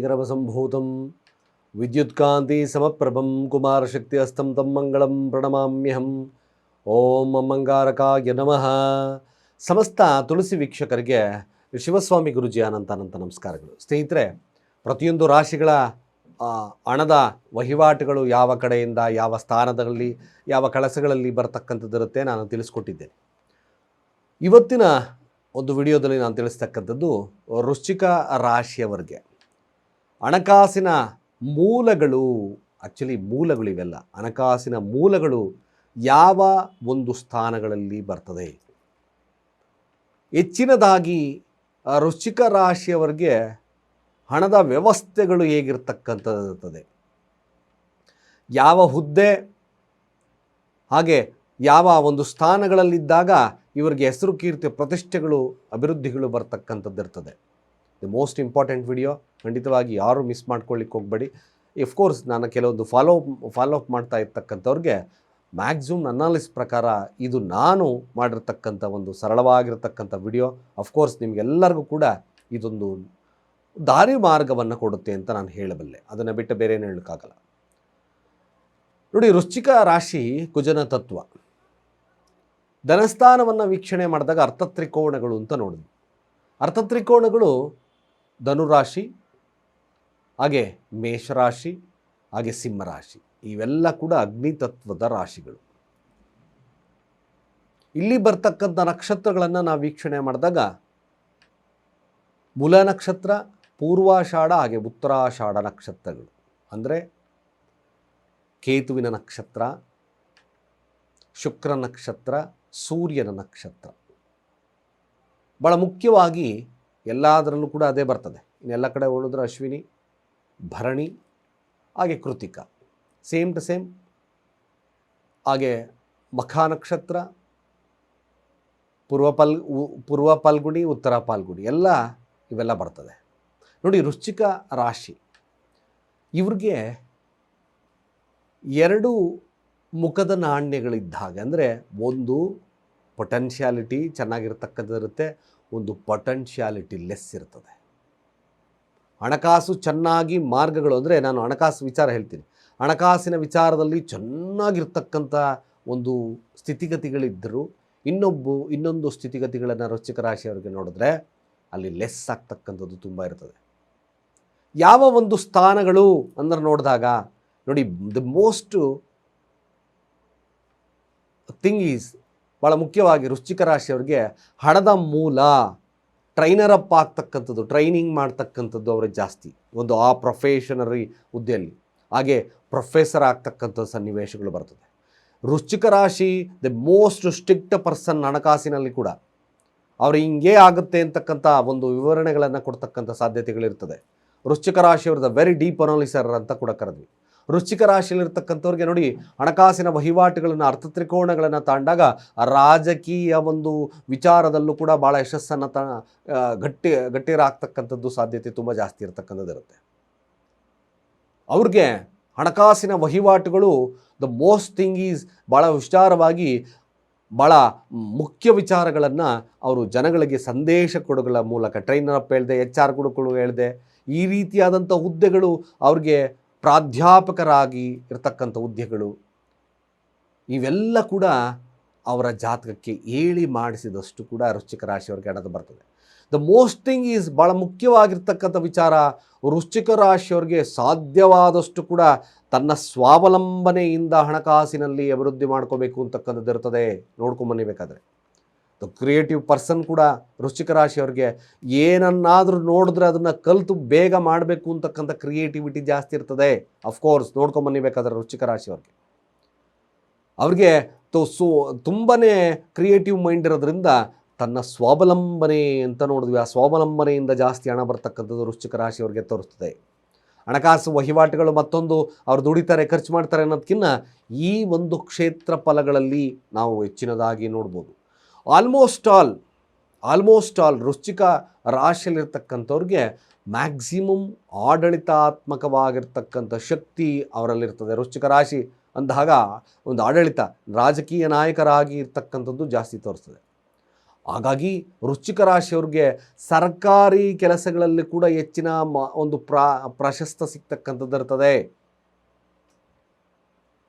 ಜ್ಞಾನೈಗರವಸಂಭೂತಂ ವಿದ್ಯುತ್ಕಾಂತಿ ಸಮಪ್ರಭಂ ಕುಮಾರಶಕ್ತಿ ಅಸ್ತಂ ತಂ ಮಂಗಳಂ ಪ್ರಣಮಾಮ್ಯಹಂ ಓಂ ಅಮ್ಮಂಗಾರಕಾಯ ನಮಃ ಸಮಸ್ತ ತುಳಸಿ ವೀಕ್ಷಕರಿಗೆ ಶಿವಸ್ವಾಮಿ ಗುರುಜಿ ಅನಂತ ಅನಂತ ನಮಸ್ಕಾರಗಳು ಸ್ನೇಹಿತರೆ ಪ್ರತಿಯೊಂದು ರಾಶಿಗಳ ಹಣದ ವಹಿವಾಟುಗಳು ಯಾವ ಕಡೆಯಿಂದ ಯಾವ ಸ್ಥಾನದಲ್ಲಿ ಯಾವ ಕಳಸಗಳಲ್ಲಿ ಬರತಕ್ಕಂಥದ್ದಿರುತ್ತೆ ನಾನು ತಿಳಿಸ್ಕೊಟ್ಟಿದ್ದೇನೆ ಇವತ್ತಿನ ಒಂದು ವಿಡಿಯೋದಲ್ಲಿ ನಾನು ತಿಳಿಸ್ತಕ್ಕಂಥದ್ದು ವೃಶ್ಚಿಕ ರಾಶಿಯವರಿಗೆ ಹಣಕಾಸಿನ ಮೂಲಗಳು ಆ್ಯಕ್ಚುಲಿ ಮೂಲಗಳು ಇವೆಲ್ಲ. ಹಣಕಾಸಿನ ಮೂಲಗಳು ಯಾವ ಒಂದು ಸ್ಥಾನಗಳಲ್ಲಿ ಬರ್ತದೆ? ಹೆಚ್ಚಿನದಾಗಿ ವೃಶ್ಚಿಕ ರಾಶಿಯವರಿಗೆ ಹಣದ ವ್ಯವಸ್ಥೆಗಳು ಹೇಗಿರ್ತಕ್ಕಂಥದ್ದಿರ್ತದೆ? ಯಾವ ಹುದ್ದೆ, ಹಾಗೆ ಯಾವ ಒಂದು ಸ್ಥಾನಗಳಲ್ಲಿದ್ದಾಗ ಇವರಿಗೆ ಹೆಸರು ಕೀರ್ತಿ ಪ್ರತಿಷ್ಠೆಗಳು, ಅಭಿವೃದ್ಧಿಗಳು ಬರ್ತಕ್ಕಂಥದ್ದು ಇರ್ತದೆ ದಿ ಮೋಸ್ಟ್ ಇಂಪಾರ್ಟೆಂಟ್ ವಿಡಿಯೋ ಖಂಡಿತವಾಗಿ ಯಾರು ಮಿಸ್ ಮಾಡ್ಕೊಳ್ಳಿಕ್ಕೆ ಹೋಗಬೇಡಿ. ಕೋರ್ಸ್ ನಾನು ಕೆಲವೊಂದು ಫಾಲೋ ಫಾಲೋ ಅಪ್ ಮಾಡ್ತಾ ಇರ್ತಕ್ಕಂಥವ್ರಿಗೆ ಮ್ಯಾಕ್ಸಿಮಮ್ ಅನಾಲಿಸ್ ಪ್ರಕಾರ ಇದು ನಾನು ಮಾಡಿರ್ತಕ್ಕಂಥ ಒಂದು ಸರಳವಾಗಿರ್ತಕ್ಕಂಥ ವಿಡಿಯೋ ಅಫ್ಕೋರ್ಸ್ ನಿಮಗೆಲ್ಲರಿಗೂ ಕೂಡ ಇದೊಂದು ದಾರಿ ಮಾರ್ಗವನ್ನು ಕೊಡುತ್ತೆ ಅಂತ ನಾನು ಹೇಳಬಲ್ಲೆ. ಅದನ್ನು ಬಿಟ್ಟು ಬೇರೆ ಏನು ಹೇಳೋಕ್ಕಾಗಲ್ಲ. ನೋಡಿ ರುಚಿಕ ರಾಶಿ ಕುಜನ ತತ್ವ ಧನಸ್ಥಾನವನ್ನು ವೀಕ್ಷಣೆ ಮಾಡಿದಾಗ ಅರ್ಥತ್ರಿಕೋಣಗಳು ಅಂತ ನೋಡಿದ್ವಿ. ಅರ್ಥತ್ರಿಕೋಣಗಳು ಧನುರಾಶಿ, ಹಾಗೆ ಮೇಷರಾಶಿ, ಹಾಗೆ ಸಿಂಹರಾಶಿ. ಇವೆಲ್ಲ ಕೂಡ ಅಗ್ನಿ ತತ್ವದ ರಾಶಿಗಳು. ಇಲ್ಲಿ ಬರ್ತಕ್ಕಂಥ ನಕ್ಷತ್ರಗಳನ್ನು ನಾವು ವೀಕ್ಷಣೆ ಮಾಡಿದಾಗ, ಮೂಲ ನಕ್ಷತ್ರ, ಪೂರ್ವಾಷಾಢ, ಹಾಗೆ ಉತ್ತರಾಷಾಢ ನಕ್ಷತ್ರಗಳು. ಅಂದರೆ ಕೇತುವಿನ ನಕ್ಷತ್ರ, ಶುಕ್ರ ನಕ್ಷತ್ರ, ಸೂರ್ಯನ ನಕ್ಷತ್ರ. ಭಾಳ ಮುಖ್ಯವಾಗಿ ಎಲ್ಲದರಲ್ಲೂ ಕೂಡ ಅದೇ ಬರ್ತದೆ. ಇನ್ನೆಲ್ಲ ಕಡೆ ಓಡಿದ್ರೆ ಅಶ್ವಿನಿ, ಭರಣಿ, ಹಾಗೆ ಕೃತಿಕ. Same to same. ಹಾಗೆ ಮಖ ನಕ್ಷತ್ರ, ಪೂರ್ವ ಪಲ್ ಪೂರ್ವ ಪಾಲ್ಗುಣಿ ಉತ್ತರ ಪಾಲ್ಗುಣಿ ಎಲ್ಲ ಇವೆಲ್ಲ ಬರ್ತದೆ. ನೋಡಿ ವೃಶ್ಚಿಕ ರಾಶಿ. ಇವ್ರಿಗೆ ಎರಡು ಮುಖದ ನಾಣ್ಯಗಳಿದ್ದ ಹಾಗೆ ಅಂದರೆ ಒಂದು ಪೊಟೆನ್ಷಿಯಾಲಿಟಿ ಚೆನ್ನಾಗಿರ್ತಕ್ಕಂಥದ್ದು ಇರುತ್ತೆ ಒಂದು ಪೊಟೆನ್ಷಿಯಾಲಿಟಿ ಲೆಸ್ ಇರ್ತದೆ. ಹಣಕಾಸು ಚೆನ್ನಾಗಿ ಮಾರ್ಗಗಳು ಅಂದರೆ ನಾನು ಹಣಕಾಸು ವಿಚಾರ ಹೇಳ್ತೀನಿ. ಹಣಕಾಸಿನ ವಿಚಾರದಲ್ಲಿ ಚೆನ್ನಾಗಿರ್ತಕ್ಕಂಥ ಒಂದು ಸ್ಥಿತಿಗತಿಗಳಿದ್ದರೂ ಇನ್ನೊಬ್ಬ, ಇನ್ನೊಂದು ಸ್ಥಿತಿಗತಿಗಳನ್ನು ವೃಶ್ಚಿಕ ರಾಶಿಯವರಿಗೆ ನೋಡಿದ್ರೆ ಅಲ್ಲಿ ಲೆಸ್ ಆಗ್ತಕ್ಕಂಥದ್ದು ತುಂಬ ಇರ್ತದೆ. ಯಾವ ಒಂದು ಸ್ಥಾನಗಳು ಅಂದ್ರೆ ನೋಡಿದಾಗ ನೋಡಿ ದ ಮೋಸ್ಟ್ ಥಿಂಗ್ ಈಸ್ ಭಾಳ ಮುಖ್ಯವಾಗಿ ವೃಶ್ಚಿಕ ರಾಶಿಯವರಿಗೆ ಹಣದ ಮೂಲ ಟ್ರೈನರ್ ಅಪ್ ಆಗ್ತಕ್ಕಂಥದ್ದು ಟ್ರೈನಿಂಗ್ ಮಾಡ್ತಕ್ಕಂಥದ್ದು ಅವ್ರಿಗೆ ಜಾಸ್ತಿ. ಒಂದು ಆ ಪ್ರೊಫೆಷನರಿ ಹುದ್ದೆಯಲ್ಲಿ. ಹಾಗೆ ಪ್ರೊಫೆಸರ್ ಆಗ್ತಕ್ಕಂಥ ಸನ್ನಿವೇಶಗಳು ಬರ್ತದೆ. ವೃಶ್ಚಿಕ ರಾಶಿ ದ ಮೋಸ್ಟ್ ಸ್ಟ್ರಿಕ್ಟ್ ಪರ್ಸನ್ ಹಣಕಾಸಿನಲ್ಲಿ ಕೂಡ. ಅವ್ರು ಹಿಂಗೇ ಆಗುತ್ತೆ ಅಂತಕ್ಕಂಥ ಒಂದು ವಿವರಣೆಗಳನ್ನು ಕೊಡ್ತಕ್ಕಂಥ ಸಾಧ್ಯತೆಗಳಿರ್ತದೆ. ವೃಶ್ಚಿಕ ರಾಶಿಯವ್ರದ ವೆರಿ ಡೀಪ್ ಅನಾಲಿಸರ್ ಅಂತ ಕೂಡ ಕರೆದ್ವಿ. ವೃಶ್ಚಿಕ ರಾಶಿಯಲ್ಲಿರ್ತಕ್ಕಂಥವ್ರಿಗೆ ನೋಡಿ ಹಣಕಾಸಿನ ವಹಿವಾಟುಗಳನ್ನು, ಅರ್ಥ ತ್ರಿಕೋಣಗಳನ್ನು ತಾಂಡಾಗ ರಾಜಕೀಯ ಒಂದು ವಿಚಾರದಲ್ಲೂ ಕೂಡ ಭಾಳ ಯಶಸ್ಸನ್ನು ತ ಗಟ್ಟಿ, ಗಟ್ಟಿರಾಗ್ತಕ್ಕಂಥದ್ದು ಸಾಧ್ಯತೆ ತುಂಬ ಜಾಸ್ತಿ ಇರತಕ್ಕಂಥದ್ದು ಇರುತ್ತೆ ಅವ್ರಿಗೆ ಹಣಕಾಸಿನ ವಹಿವಾಟುಗಳು ದ ಮೋಸ್ಟ್ ಥಿಂಗ್ ಈಸ್ ಭಾಳ ವಿಚಾರವಾಗಿ ಭಾಳ ಮುಖ್ಯ ವಿಚಾರಗಳನ್ನು ಅವರು ಜನಗಳಿಗೆ ಸಂದೇಶ ಕೊಡುಗಳ ಮೂಲಕ ಟ್ರೈನರ್ ಅಪ್ ಹೇಳಿದೆ ಎಚ್ ಆರ್ ಕೊಡುಗಳು ಹೇಳಿದೆ, ಈ ರೀತಿಯಾದಂಥ ಹುದ್ದೆಗಳು ಅವ್ರಿಗೆ ಪ್ರಾಧ್ಯಾಪಕರಾಗಿ ಇರತಕ್ಕಂಥ ಹುದ್ದೆಗಳು, ಇವೆಲ್ಲ ಕೂಡ ಅವರ ಜಾತಕಕ್ಕೆ ಏಳಿ ಮಾಡಿಸಿದಷ್ಟು ಕೂಡ ವೃಶ್ಚಿಕ ರಾಶಿಯವರಿಗೆ ಹಣದ ಬರ್ತದೆ. ದ ಮೋಸ್ಟ್ ಥಿಂಗ್ ಈಸ್ ಭಾಳ ಮುಖ್ಯವಾಗಿರ್ತಕ್ಕಂಥ ವಿಚಾರ, ವೃಶ್ಚಿಕ ರಾಶಿಯವರಿಗೆ ಸಾಧ್ಯವಾದಷ್ಟು ಕೂಡ ತನ್ನ ಸ್ವಾವಲಂಬನೆಯಿಂದ ಹಣಕಾಸಿನಲ್ಲಿ ಅಭಿವೃದ್ಧಿ ಮಾಡ್ಕೋಬೇಕು ಅಂತಕ್ಕಂಥದ್ದು ಇರ್ತದೆ. ನೋಡ್ಕೊಂಬನ್ನಿ ಬೇಕಾದರೆ. ದ ಕ್ರಿಯೇಟಿವ್ ಪರ್ಸನ್ ಕೂಡ ವೃಶ್ಚಿಕ ರಾಶಿಯವ್ರಿಗೆ ಏನನ್ನಾದರೂ ನೋಡಿದ್ರೆ ಅದನ್ನು ಕಲಿತು ಬೇಗ ಮಾಡಬೇಕು ಅಂತಕ್ಕಂಥ ಕ್ರಿಯೇಟಿವಿಟಿ ಜಾಸ್ತಿ ಇರ್ತದೆ. ಅಫ್ಕೋರ್ಸ್ ನೋಡ್ಕೊಂಬನ್ನಿ ಬೇಕಾದ್ರೆ ವೃಶ್ಚಿಕ ರಾಶಿಯವ್ರಿಗೆ. ಅವ್ರಿಗೆ ತೋ ಸು ತುಂಬಾ ಕ್ರಿಯೇಟಿವ್ ಮೈಂಡ್ ಇರೋದ್ರಿಂದ ತನ್ನ ಸ್ವಾವಲಂಬನೆ ಅಂತ ನೋಡಿದ್ವಿ. ಆ ಸ್ವಾವಲಂಬನೆಯಿಂದ ಜಾಸ್ತಿ ಹಣ ಬರ್ತಕ್ಕಂಥದ್ದು ವೃಶ್ಚಿಕ ರಾಶಿಯವ್ರಿಗೆ ತೋರಿಸ್ತದೆ. ಹಣಕಾಸು ವಹಿವಾಟುಗಳು ಮತ್ತೊಂದು ಅವ್ರು ದುಡಿತಾರೆ, ಖರ್ಚು ಮಾಡ್ತಾರೆ ಅನ್ನೋದಕ್ಕಿಂತ ಈ ಒಂದು ಕ್ಷೇತ್ರ ಫಲಗಳಲ್ಲಿ ನಾವು ಹೆಚ್ಚಿನದಾಗಿ ನೋಡ್ಬೋದು. ಆಲ್ಮೋಸ್ಟ್ ಆಲ್ ಆಲ್ಮೋಸ್ಟ್ ಆಲ್ ವೃಶ್ಚಿಕ ರಾಶಿಯಲ್ಲಿರ್ತಕ್ಕಂಥವ್ರಿಗೆ ಮ್ಯಾಕ್ಸಿಮಮ್ ಆಡಳಿತಾತ್ಮಕವಾಗಿರ್ತಕ್ಕಂಥ ಶಕ್ತಿ ಅವರಲ್ಲಿರ್ತದೆ. ವೃಶ್ಚಿಕ ರಾಶಿ ಅಂದಾಗ ಒಂದು ಆಡಳಿತ, ರಾಜಕೀಯ ನಾಯಕರಾಗಿ ಇರ್ತಕ್ಕಂಥದ್ದು ಜಾಸ್ತಿ ತೋರಿಸ್ತದೆ. ಹಾಗಾಗಿ ವೃಶ್ಚಿಕ ರಾಶಿಯವ್ರಿಗೆ ಸರ್ಕಾರಿ ಕೆಲಸಗಳಲ್ಲಿ ಕೂಡ ಹೆಚ್ಚಿನ ಮ, ಒಂದು ಪ್ರಾ, ಪ್ರಶಸ್ತ ಸಿಗ್ತಕ್ಕಂಥದ್ದು ಇರ್ತದೆ.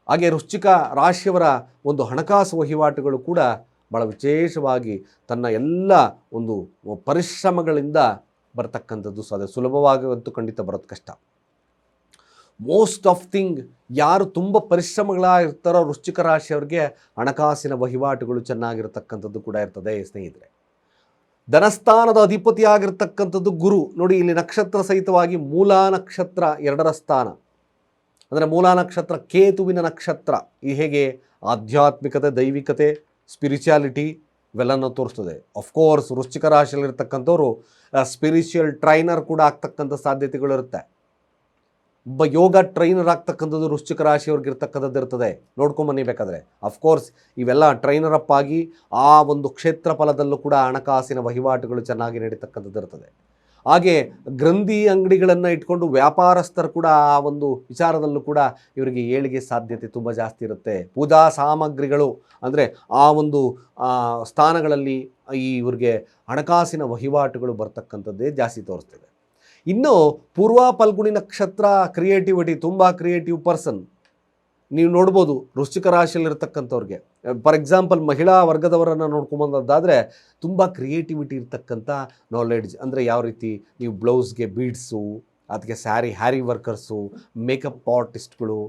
ಹಾಗೆ ವೃಶ್ಚಿಕ ರಾಶಿಯವರ ಒಂದು ಹಣಕಾಸು ವಹಿವಾಟುಗಳು ಕೂಡ ಭಾಳ ವಿಶೇಷವಾಗಿ ತನ್ನ ಎಲ್ಲ ಒಂದು ಪರಿಶ್ರಮಗಳಿಂದ ಬರತಕ್ಕಂಥದ್ದು ಸೊ, ಅದೇ ಖಂಡಿತ ಬರೋದು ಕಷ್ಟ. ಮೋಸ್ಟ್ ಆಫ್ ಥಿಂಗ್ ಯಾರು ತುಂಬ ಪರಿಶ್ರಮಗಳಾಗಿರ್ತಾರೋ ವೃಶ್ಚಿಕ ರಾಶಿಯವ್ರಿಗೆ ಹಣಕಾಸಿನ ವಹಿವಾಟುಗಳು ಚೆನ್ನಾಗಿರತಕ್ಕಂಥದ್ದು ಕೂಡ ಇರ್ತದೆ ಸ್ನೇಹಿತರೆ. ಧನಸ್ಥಾನದ ಅಧಿಪತಿಯಾಗಿರ್ತಕ್ಕಂಥದ್ದು ಗುರು. ನೋಡಿ, ಇಲ್ಲಿ ನಕ್ಷತ್ರ ಸಹಿತವಾಗಿ ಮೂಲ ನಕ್ಷತ್ರ ಎರಡರ ಸ್ಥಾನ. ಅಂದರೆ ಮೂಲ ನಕ್ಷತ್ರ ಕೇತುವಿನ ನಕ್ಷತ್ರ. ಈ ಹೇಗೆ? ಆಧ್ಯಾತ್ಮಿಕತೆ, ದೈವಿಕತೆ ಸ್ಪಿರಿಚುಯಾಲಿಟಿ ಇವೆಲ್ಲನೂ ತೋರಿಸ್ತದೆ. ಅಫ್ಕೋರ್ಸ್ ವೃಶ್ಚಿಕ ರಾಶಿಯಲ್ಲಿರ್ತಕ್ಕಂಥವ್ರು ಸ್ಪಿರಿಚುಯಲ್ ಟ್ರೈನರ್ ಕೂಡ ಆಗ್ತಕ್ಕಂಥ ಸಾಧ್ಯತೆಗಳಿರುತ್ತೆ ಒಬ್ಬ ಯೋಗ ಟ್ರೈನರ್ ಆಗ್ತಕ್ಕಂಥದ್ದು ವೃಶ್ಚಿಕ ರಾಶಿಯವ್ರಿಗೆ ಇರ್ತಕ್ಕಂಥದ್ದು ಇರ್ತದೆ. ನೋಡ್ಕೊಂಬನ್ನಿ ಬೇಕಾದರೆ. ಅಫ್ಕೋರ್ಸ್ ಇವೆಲ್ಲ ಟ್ರೈನರ್ ಅಪ್ ಆಗಿ ಆ ಒಂದು ಕ್ಷೇತ್ರ ಫಲದಲ್ಲೂ ಕೂಡ ಹಣಕಾಸಿನ ವಹಿವಾಟುಗಳು ಚೆನ್ನಾಗಿ ನಡೀತಕ್ಕಂಥದ್ದು ಇರ್ತದೆ. ಹಾಗೆ ಗ್ರಂಥಿ ಅಂಗಡಿಗಳನ್ನು ಇಟ್ಕೊಂಡು ವ್ಯಾಪಾರಸ್ಥರು ಕೂಡ ಆ ಒಂದು ವಿಚಾರದಲ್ಲೂ ಕೂಡ ಇವರಿಗೆ ಏಳಿಗೆ ಸಾಧ್ಯತೆ ತುಂಬ ಜಾಸ್ತಿ ಇರುತ್ತೆ. ಪೂಜಾ ಸಾಮಗ್ರಿಗಳು ಅಂದರೆ ಆ ಒಂದು ಸ್ಥಾನಗಳಲ್ಲಿ ಈ ಇವ್ರಿಗೆ ಹಣಕಾಸಿನ ವಹಿವಾಟುಗಳು ಬರ್ತಕ್ಕಂಥದ್ದೇ ಜಾಸ್ತಿ ತೋರಿಸ್ತದೆ. ಇನ್ನು ಪೂರ್ವ ಪಲ್ಗುಣಿ ನಕ್ಷತ್ರ ಕ್ರಿಯೇಟಿವಿಟಿ ತುಂಬ ಕ್ರಿಯೇಟಿವ್ ಪರ್ಸನ್ ನೀವು ನೋಡ್ಬೋದು ವೃಶ್ಚಿಕ ರಾಶಿಯಲ್ಲಿರ್ತಕ್ಕಂಥವ್ರಿಗೆ. ಫಾರ್ ಎಕ್ಸಾಂಪಲ್ ಮಹಿಳಾ ವರ್ಗದವರನ್ನು ನೋಡ್ಕೊಂಬಂದದ್ದಾದರೆ ತುಂಬ ಕ್ರಿಯೇಟಿವಿಟಿ ಇರ್ತಕ್ಕಂಥ ನಾಲೆಡ್ಜ್ ಅಂದರೆ ಯಾವ ರೀತಿ ನೀವು ಬ್ಲೌಸ್ಗೆ ಬೀಡ್ಸು ಅದಕ್ಕೆ ಸ್ಯಾರಿ ಹ್ಯಾರಿ ವರ್ಕರ್ಸು ಮೇಕಪ್ ಆರ್ಟಿಸ್ಟ್ಗಳು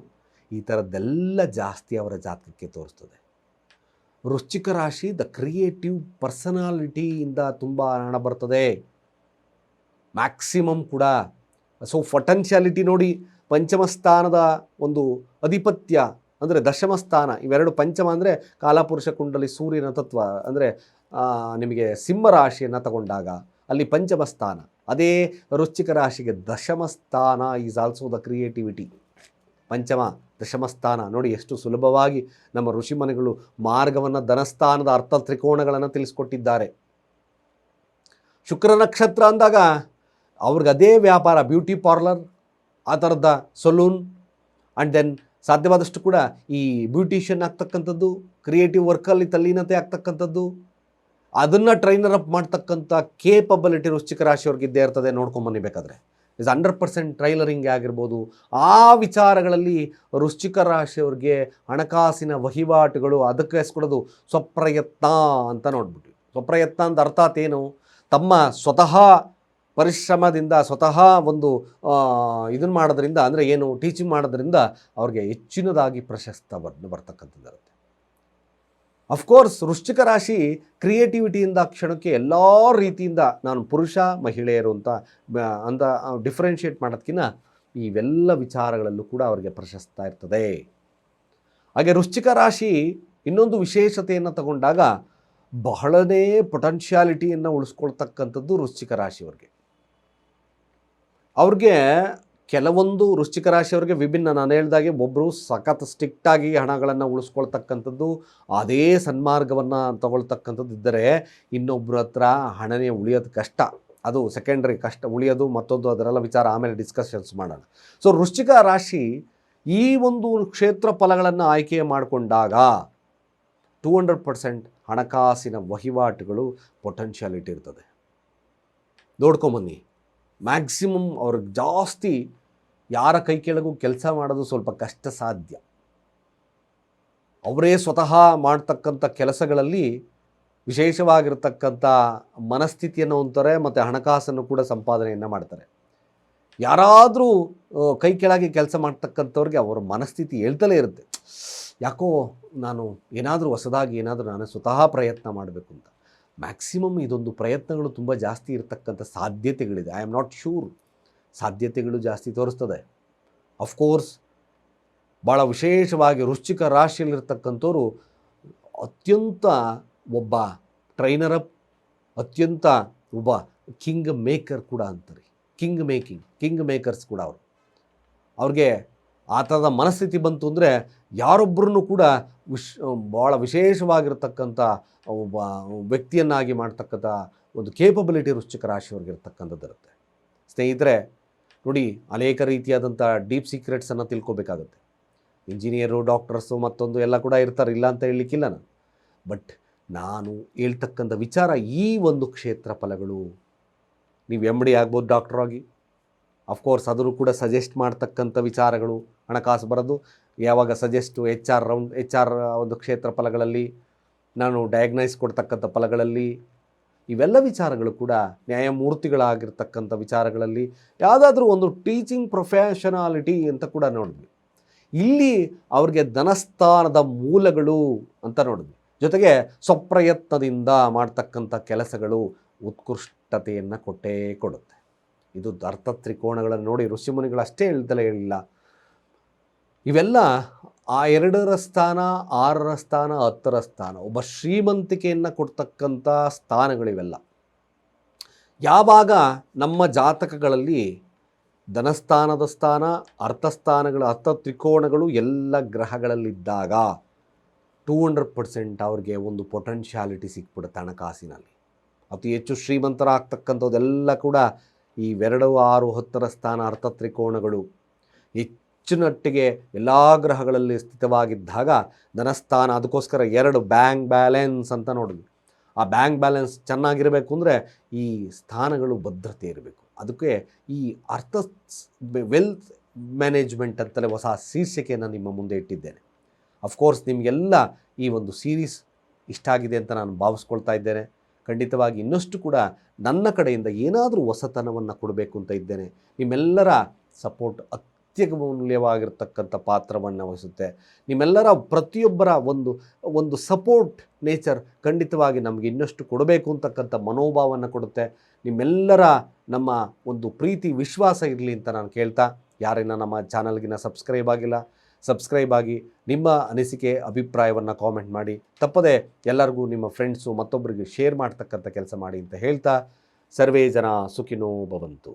ಈ ಥರದ್ದೆಲ್ಲ ಜಾಸ್ತಿ ಅವರ ಜಾತಕಕ್ಕೆ ತೋರಿಸ್ತದೆ. ವೃಶ್ಚಿಕ ರಾಶಿ ದ ಕ್ರಿಯೇಟಿವ್ ಪರ್ಸನಾಲಿಟಿಯಿಂದ ತುಂಬ ಹಣ ಬರ್ತದೆ. ಮ್ಯಾಕ್ಸಿಮಮ್ ಕೂಡ. ಸೊ ಪೊಟೆನ್ಷಿಯಾಲಿಟಿ ನೋಡಿ ಪಂಚಮ ಸ್ಥಾನದ ಒಂದು ಅಧಿಪತ್ಯ ಅಂದರೆ ದಶಮಸ್ಥಾನ ಇವೆರಡು ಪಂಚಮ ಅಂದರೆ ಕಾಲಪುರುಷ ಕುಂಡಲಿ ಸೂರ್ಯನ ತತ್ವ. ಅಂದರೆ ನಿಮಗೆ ಸಿಂಹರಾಶಿಯನ್ನು ತಗೊಂಡಾಗ ಅಲ್ಲಿ ಪಂಚಮಸ್ಥಾನ ಅದೇ ರುಚಿಕ ರಾಶಿಗೆ ದಶಮಸ್ಥಾನ ಈಸ್ ಆಲ್ಸೋ ದ ಕ್ರಿಯೇಟಿವಿಟಿ ಪಂಚಮ ದಶಮಸ್ಥಾನ ನೋಡಿ ಎಷ್ಟು ಸುಲಭವಾಗಿ ನಮ್ಮ ಋಷಿಮನೆಗಳು ಮಾರ್ಗವನ್ನು ಧನಸ್ಥಾನದ ಅರ್ಥ ತ್ರಿಕೋಣಗಳನ್ನು ತಿಳಿಸ್ಕೊಟ್ಟಿದ್ದಾರೆ. ಶುಕ್ರ ನಕ್ಷತ್ರ ಅಂದಾಗ ಅವ್ರಿಗೆ ಅದೇ ವ್ಯಾಪಾರ, ಬ್ಯೂಟಿ ಪಾರ್ಲರ್ ಆ ಥರದ ಸಲೂನ್ ಆ್ಯಂಡ್ ದೆನ್ ಸಾಧ್ಯವಾದಷ್ಟು ಕೂಡ ಈ ಬ್ಯೂಟಿಷಿಯನ್ ಆಗ್ತಕ್ಕಂಥದ್ದು ಕ್ರಿಯೇಟಿವ್ ವರ್ಕಲ್ಲಿ ತಲ್ಲೀನತೆ ಆಗ್ತಕ್ಕಂಥದ್ದು, ಅದನ್ನು ಟ್ರೈನರ್ ಅಪ್ ಮಾಡ್ತಕ್ಕಂಥ ಕೇಪಬಲಿಟಿ ವೃಶ್ಚಿಕ ರಾಶಿಯವ್ರಿಗೆ ಇದ್ದೇ ಇರ್ತದೆ ನೋಡ್ಕೊಂಬನ್ನಿ ಬೇಕಾದರೆ. ಇಸ್ ಹಂಡ್ರೆಡ್ ಪರ್ಸೆಂಟ್ ಟ್ರೈಲರಿಂಗ್ ಆಗಿರ್ಬೋದು. ಆ ವಿಚಾರಗಳಲ್ಲಿ ವೃಶ್ಚಿಕ ರಾಶಿಯವ್ರಿಗೆ ಹಣಕಾಸಿನ ವಹಿವಾಟುಗಳು ಅದಕ್ಕೆ ಹೆಸ್ಕೊಡೋದು ಸ್ವಪ್ರಯತ್ನ ಅಂತ ನೋಡ್ಬಿಟ್ಟು ಸ್ವಪ್ರಯತ್ನ ಅಂತ ಅರ್ಥಾತ್ ಏನು? ತಮ್ಮ ಸ್ವತಃ ಪರಿಶ್ರಮದಿಂದ ಸ್ವತಃ ಒಂದು ಇದನ್ನು ಮಾಡೋದ್ರಿಂದ ಅಂದರೆ ಏನು ಟೀಚಿಂಗ್ ಮಾಡೋದ್ರಿಂದ ಅವ್ರಿಗೆ ಹೆಚ್ಚಿನದಾಗಿ ಪ್ರಶಸ್ತ ಬರ್ ಬರ್ತಕ್ಕಂಥದ್ದಿರುತ್ತೆ ಅಫ್ಕೋರ್ಸ್ ವೃಶ್ಚಿಕ ರಾಶಿ ಕ್ರಿಯೇಟಿವಿಟಿಯಿಂದ ಕ್ಷಣಕ್ಕೆ ಎಲ್ಲ ರೀತಿಯಿಂದ ನಾನು ಪುರುಷ, ಮಹಿಳೆಯರು ಅಂತ ಅಂದ ಡಿಫ್ರೆನ್ಷಿಯೇಟ್ ಮಾಡೋದಕ್ಕಿಂತ ಇವೆಲ್ಲ ವಿಚಾರಗಳಲ್ಲೂ ಕೂಡ ಅವರಿಗೆ ಪ್ರಶಸ್ತ ಇರ್ತದೆ. ಹಾಗೆ ವೃಶ್ಚಿಕ ರಾಶಿ ಇನ್ನೊಂದು ವಿಶೇಷತೆಯನ್ನು ತಗೊಂಡಾಗ ಬಹಳನೇ ಪೊಟೆನ್ಷಿಯಾಲಿಟಿಯನ್ನು ಉಳಿಸ್ಕೊಳ್ತಕ್ಕಂಥದ್ದು ವೃಶ್ಚಿಕ ರಾಶಿಯವ್ರಿಗೆ. ಅವ್ರಿಗೆ ಕೆಲವೊಂದು ವೃಶ್ಚಿಕ ರಾಶಿಯವ್ರಿಗೆ ವಿಭಿನ್ನ. ನಾನು ಹೇಳ್ದಾಗೆ ಒಬ್ಬರು ಸಖತ್ ಸ್ಟ್ರಿಕ್ಟಾಗಿ ಹಣಗಳನ್ನು ಉಳಿಸ್ಕೊಳ್ತಕ್ಕಂಥದ್ದು, ಅದೇ ಸನ್ಮಾರ್ಗವನ್ನು ತಗೊಳ್ತಕ್ಕಂಥದ್ದು ಇದ್ದರೆ ಇನ್ನೊಬ್ಬರ ಹತ್ರ ಹಣನೇ ಉಳಿಯೋದು ಕಷ್ಟ. ಅದು ಸೆಕೆಂಡ್ರಿ ಕಷ್ಟ, ಉಳಿಯೋದು ಮತ್ತೊಂದು ಅದರೆಲ್ಲ ವಿಚಾರ, ಆಮೇಲೆ ಡಿಸ್ಕಷನ್ಸ್ ಮಾಡೋಣ. ಸೊ ವೃಶ್ಚಿಕ ರಾಶಿ ಈ ಒಂದು ಕ್ಷೇತ್ರ ಫಲಗಳನ್ನು ಆಯ್ಕೆ ಮಾಡಿಕೊಂಡಾಗ ಟೂ ಹಂಡ್ರೆಡ್ ಪರ್ಸೆಂಟ್ ಹಣಕಾಸಿನ ವಹಿವಾಟುಗಳು ಪೊಟೆನ್ಷಿಯಾಲಿಟಿ ಇರ್ತದೆ. ನೋಡ್ಕೊಂಬನ್ನಿ ಮ್ಯಾಕ್ಸಿಮಮ್ ಅವ್ರಿಗೆ ಜಾಸ್ತಿ ಯಾರ ಕೈ ಕೆಳಗೂ ಕೆಲಸ ಮಾಡೋದು ಸ್ವಲ್ಪ ಕಷ್ಟ ಸಾಧ್ಯ. ಅವರೇ ಸ್ವತಃ ಮಾಡ್ತಕ್ಕಂಥ ಕೆಲಸಗಳಲ್ಲಿ ವಿಶೇಷವಾಗಿರ್ತಕ್ಕಂಥ ಮನಸ್ಥಿತಿಯನ್ನು ಹೊಂದ್ತಾರೆ ಮತ್ತು ಹಣಕಾಸನ್ನು ಕೂಡ ಸಂಪಾದನೆಯನ್ನು ಮಾಡ್ತಾರೆ. ಯಾರಾದರೂ ಕೈ ಕೆಳಗೆ ಕೆಲಸ ಮಾಡ್ತಕ್ಕಂಥವ್ರಿಗೆ ಅವರ ಮನಸ್ಥಿತಿ ಹೇಳ್ತಲೇ ಇರುತ್ತೆ. ಯಾಕೋ ನಾನು ಏನಾದರೂ ಹೊಸದಾಗಿ ಏನಾದರೂ ನಾನು ಸ್ವತಃ ಪ್ರಯತ್ನ ಮಾಡಬೇಕು ಅಂತ ಮ್ಯಾಕ್ಸಿಮಮ್ ಇದೊಂದು ಪ್ರಯತ್ನಗಳು ತುಂಬ ಜಾಸ್ತಿ ಇರತಕ್ಕಂಥ ಸಾಧ್ಯತೆಗಳಿದೆ. ಐ ಆಮ್ ನಾಟ್ ಶೂರ್ ಸಾಧ್ಯತೆಗಳು ಜಾಸ್ತಿ ತೋರಿಸ್ತದೆ. ಅಫ್ಕೋರ್ಸ್ ಭಾಳ ವಿಶೇಷವಾಗಿ ರುಚಿಕ ರಾಶಿಯಲ್ಲಿರ್ತಕ್ಕಂಥವ್ರು ಅತ್ಯಂತ ಒಬ್ಬ ಟ್ರೈನರ್ ಅಪ್ ಅತ್ಯಂತ ಒಬ್ಬ ಕಿಂಗ್ ಮೇಕರ್ ಕೂಡ ಅಂತಾರೆ. ಕಿಂಗ್ ಮೇಕಿಂಗ್ ಕಿಂಗ್ ಮೇಕರ್ಸ್ ಕೂಡ ಅವರು. ಅವ್ರಿಗೆ ಆ ಥರದ ಮನಸ್ಥಿತಿ ಬಂತು ಅಂದರೆ ಯಾರೊಬ್ಬರನ್ನು ಕೂಡ ವಿಶ್, ಭಾಳ ವಿಶೇಷವಾಗಿರ್ತಕ್ಕಂಥ ಒಬ್ಬ ವ್ಯಕ್ತಿಯನ್ನಾಗಿ ಮಾಡ್ತಕ್ಕಂಥ ಒಂದು ಕೇಪಬಿಲಿಟಿ ರುಚಿಕ ರಾಶಿಯವ್ರಿಗೆ ಇರ್ತಕ್ಕಂಥದ್ದು ಇರುತ್ತೆ. ಸ್ನೇಹಿತರೆ, ನೋಡಿ, ಅನೇಕ ರೀತಿಯಾದಂಥ ಡೀಪ್ ಸೀಕ್ರೆಟ್ಸನ್ನು ತಿಳ್ಕೊಬೇಕಾಗುತ್ತೆ. ಇಂಜಿನಿಯರು ಡಾಕ್ಟರ್ಸು ಮತ್ತೊಂದು ಎಲ್ಲ ಕೂಡ ಇರ್ತಾರೆ, ಇಲ್ಲ ಅಂತ ಹೇಳಲಿಕ್ಕಿಲ್ಲ ನಾನು. ಬಟ್ ನಾನು ಹೇಳ್ತಕ್ಕಂಥ ವಿಚಾರ ಈ ಒಂದು ಕ್ಷೇತ್ರ ಫಲಗಳು. ನೀವು ಎಂ ಡಿ ಆಗ್ಬೋದು ಡಾಕ್ಟ್ರಾಗಿ ಅಫ್ಕೋರ್ಸ್ ಅದರೂ ಕೂಡ ಸಜೆಸ್ಟ್ ಮಾಡ್ತಕ್ಕಂಥ ವಿಚಾರಗಳು ಹಣಕಾಸು ಬರೋದು. ಯಾವಾಗ suggest H R round H R ಒಂದು ಕ್ಷೇತ್ರ ಫಲಗಳಲ್ಲಿ ನಾನು ಡಯಾಗ್ನೈಸ್ ಕೊಡ್ತಕ್ಕಂಥ ಫಲಗಳಲ್ಲಿ ಇವೆಲ್ಲ ವಿಚಾರಗಳು ಕೂಡ ನ್ಯಾಯಮೂರ್ತಿಗಳಾಗಿರ್ತಕ್ಕಂಥ ವಿಚಾರಗಳಲ್ಲಿ ಯಾವುದಾದ್ರೂ ಒಂದು ಟೀಚಿಂಗ್ ಪ್ರೊಫೆಷನಾಲಿಟಿ ಅಂತ ಕೂಡ ನೋಡಿದ್ವಿ. ಇಲ್ಲಿ ಅವ್ರಿಗೆ ಧನಸ್ಥಾನದ ಮೂಲಗಳು ಅಂತ ನೋಡಿದ್ವಿ. ಜೊತೆಗೆ ಸ್ವಪ್ರಯತ್ನದಿಂದ ಮಾಡ್ತಕ್ಕಂಥ ಕೆಲಸಗಳು ಉತ್ಕೃಷ್ಟತೆಯನ್ನು ಕೊಟ್ಟೇ ಕೊಡುತ್ತೆ. ಇದು ಅರ್ಥ ತ್ರಿಕೋಣಗಳನ್ನು ನೋಡಿ ಋಷಿಮುನಿಗಳು ಅಷ್ಟೇ ಹೇಳ್ತಲೇ ಹೇಳಿಲ್ಲ ಇವೆಲ್ಲ ಆ ಎರಡರ ಸ್ಥಾನ, ಆರರ ಸ್ಥಾನ, ಹತ್ತರ ಸ್ಥಾನ, ಒಬ್ಬ ಶ್ರೀಮಂತಿಕೆಯನ್ನು ಕೊಡ್ತಕ್ಕಂಥ ಸ್ಥಾನಗಳಿವೆಲ್ಲ. ಯಾವಾಗ ನಮ್ಮ ಜಾತಕಗಳಲ್ಲಿ ಧನಸ್ಥಾನದ ಸ್ಥಾನ, ಅರ್ಥಸ್ಥಾನಗಳ, ಅರ್ಥ ತ್ರಿಕೋಣಗಳು ಎಲ್ಲ ಗ್ರಹಗಳಲ್ಲಿದ್ದಾಗ ಟೂ ಹಂಡ್ರೆಡ್ ಪರ್ಸೆಂಟ್ ಅವ್ರಿಗೆ ಒಂದು ಪೊಟೆನ್ಷಿಯಾಲಿಟಿ ಸಿಕ್ಬಿಡುತ್ತೆ ಹಣಕಾಸಿನಲ್ಲಿ. ಅತಿ ಹೆಚ್ಚು ಶ್ರೀಮಂತರಾಗ್ತಕ್ಕಂಥದ್ದೆಲ್ಲ ಕೂಡ ಈ ಎರಡು ಆರು ಹತ್ತರ ಸ್ಥಾನ ಅರ್ಥ ತ್ರಿಕೋಣಗಳು ಹೆಚ್ಚಿನಟ್ಟಿಗೆ ಎಲ್ಲ ಗ್ರಹಗಳಲ್ಲಿ ಸ್ಥಿತವಾಗಿದ್ದಾಗ ಧನಸ್ಥಾನ, ಅದಕ್ಕೋಸ್ಕರ ಎರಡು ಬ್ಯಾಂಕ್ ಬ್ಯಾಲೆನ್ಸ್ ಅಂತ ನೋಡಿದ್ವಿ. ಆ ಬ್ಯಾಂಕ್ ಬ್ಯಾಲೆನ್ಸ್ ಚೆನ್ನಾಗಿರಬೇಕು ಅಂದರೆ ಈ ಸ್ಥಾನಗಳು ಭದ್ರತೆ ಇರಬೇಕು. ಅದಕ್ಕೆ ಈ ಅರ್ಥ ವೆಲ್ತ್ ಮ್ಯಾನೇಜ್ಮೆಂಟ್ ಅಂತಲೇ ಹೊಸ ಶೀರ್ಷಿಕೆಯನ್ನು ನಿಮ್ಮ ಮುಂದೆ ಇಟ್ಟಿದ್ದೇನೆ. ಅಫ್ಕೋರ್ಸ್ ನಿಮಗೆಲ್ಲ ಈ ಒಂದು ಸೀರೀಸ್ ಇಷ್ಟ ಆಗಿದೆ ಅಂತ ನಾನು ಭಾವಿಸ್ಕೊಳ್ತಾ ಇದ್ದೇನೆ. ಖಂಡಿತವಾಗಿ ಇನ್ನಷ್ಟು ಕೂಡ ನನ್ನ ಕಡೆಯಿಂದ ಏನಾದರೂ ಹೊಸತನವನ್ನು ಕೊಡಬೇಕು ಅಂತ ಇದ್ದೇನೆ. ನಿಮ್ಮೆಲ್ಲರ ಸಪೋರ್ಟ್ ಅತ್ಯಮೂಲ್ಯವಾಗಿರ್ತಕ್ಕಂಥ ಪಾತ್ರವನ್ನು ವಹಿಸುತ್ತೆ. ನಿಮ್ಮೆಲ್ಲರ ಪ್ರತಿಯೊಬ್ಬರ ಒಂದು ಒಂದು ಸಪೋರ್ಟ್ ನೇಚರ್ ಖಂಡಿತವಾಗಿ ನಮಗೆ ಇನ್ನಷ್ಟು ಕೊಡಬೇಕು ಅಂತಕ್ಕಂಥ ಮನೋಭಾವವನ್ನು ಕೊಡುತ್ತೆ. ನಿಮ್ಮೆಲ್ಲರ ನಮ್ಮ ಒಂದು ಪ್ರೀತಿ, ವಿಶ್ವಾಸ ಇರಲಿ ಅಂತ ನಾನು ಕೇಳ್ತಾ ಯಾರೇನ ನಮ್ಮ ಚಾನಲ್ಗಿನ ಸಬ್ಸ್ಕ್ರೈಬ್ ಆಗಿಲ್ಲ ಸಬ್ಸ್ಕ್ರೈಬ್ ಆಗಿ ನಿಮ್ಮ ಅನಿಸಿಕೆ, ಅಭಿಪ್ರಾಯವನ್ನು ಕಾಮೆಂಟ್ ಮಾಡಿ. ತಪ್ಪದೆ ಎಲ್ಲರಿಗೂ ನಿಮ್ಮ ಫ್ರೆಂಡ್ಸು ಮತ್ತೊಬ್ಬರಿಗೆ ಶೇರ್ ಮಾಡ್ತಕ್ಕಂಥ ಕೆಲಸ ಮಾಡಿ ಅಂತ ಹೇಳ್ತಾ, ಸರ್ವೇ ಜನ ಸುಖಿನೋ ಭವಂತು.